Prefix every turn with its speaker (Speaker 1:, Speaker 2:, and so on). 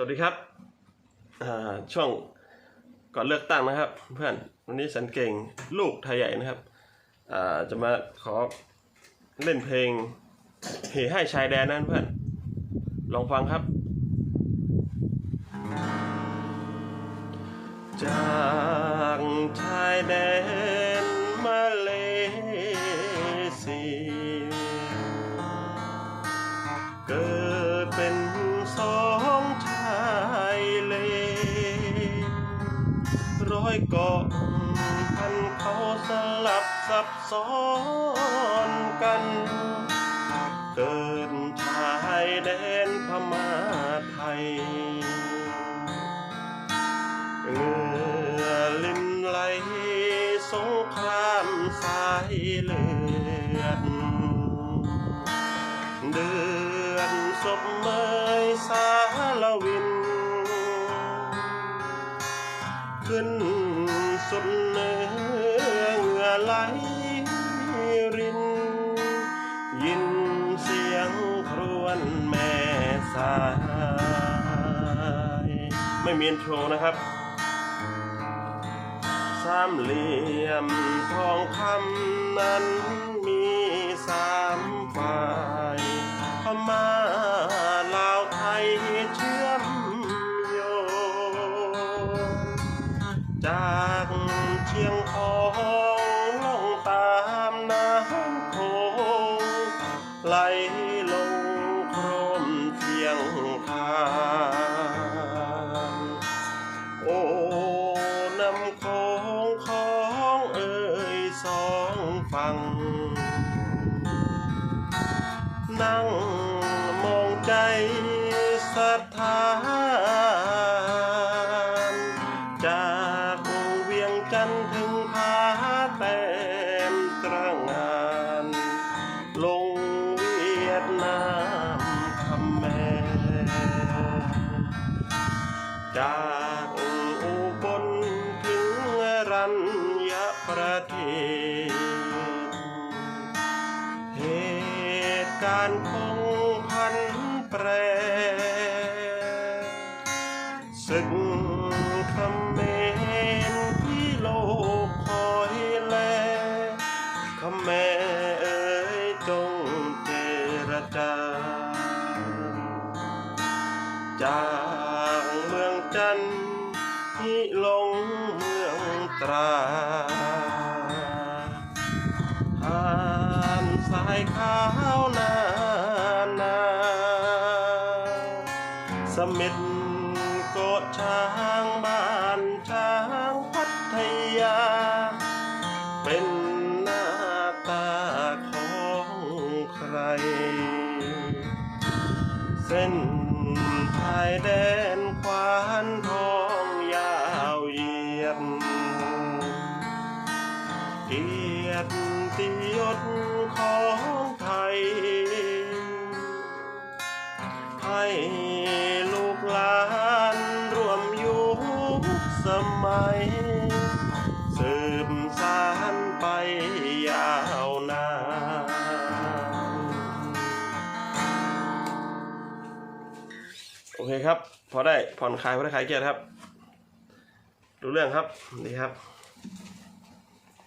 Speaker 1: สวัสดีครับช่วงก่อนเลือกตั้งนะครับ เพื่อนวันนี้สันเก่งลูกไทยใหญ่นะครับจะมาขอเล่นเพลงเหให้ชายแดนนั่นเพื่อน ลองฟังครับ จากชายแดนมาเลเซียเกิดเป็น อยเกาะพันเขาสลับซับซ้อนกัน เกิดชายแดนพม่าไทยเงือลินไหลสงครามสายเลือดเดือนศพเมยสารวิน ขึ้นสุดเนื้อเหงื่อไหลริน ยินเสียงครวญแม่สาย ไม่มีนโทรนะครับ สามเหลี่ยมทองคำนั้นมีสาม จากเชียงของล่องตามน้ำโขงไหลลงโครมเทียงทานโอ้น้ำโขงของเอ่ยสองฝั่งนั่งมองใจสถา นามคำแม่จากอุบลถึงรัญญประเทศเหตุการณ์คงพันแปรศึกคำเมนที่โลกคอยแลคำแม่เอ๋ยจงเจ จาจากเมืองจันทร์ที่ลงเมืองตราผ่านสายขาวนานาสมิทโกดช้างบ้า แดนควานทองยาวเหยียด เกียรติยศของไทย ให้ลูกหลานร่วมยุคสมัย โอเคครับ พอได้ผ่อนคลายพอได้คลายเครียดครับ รู้เรื่องครับดีครับ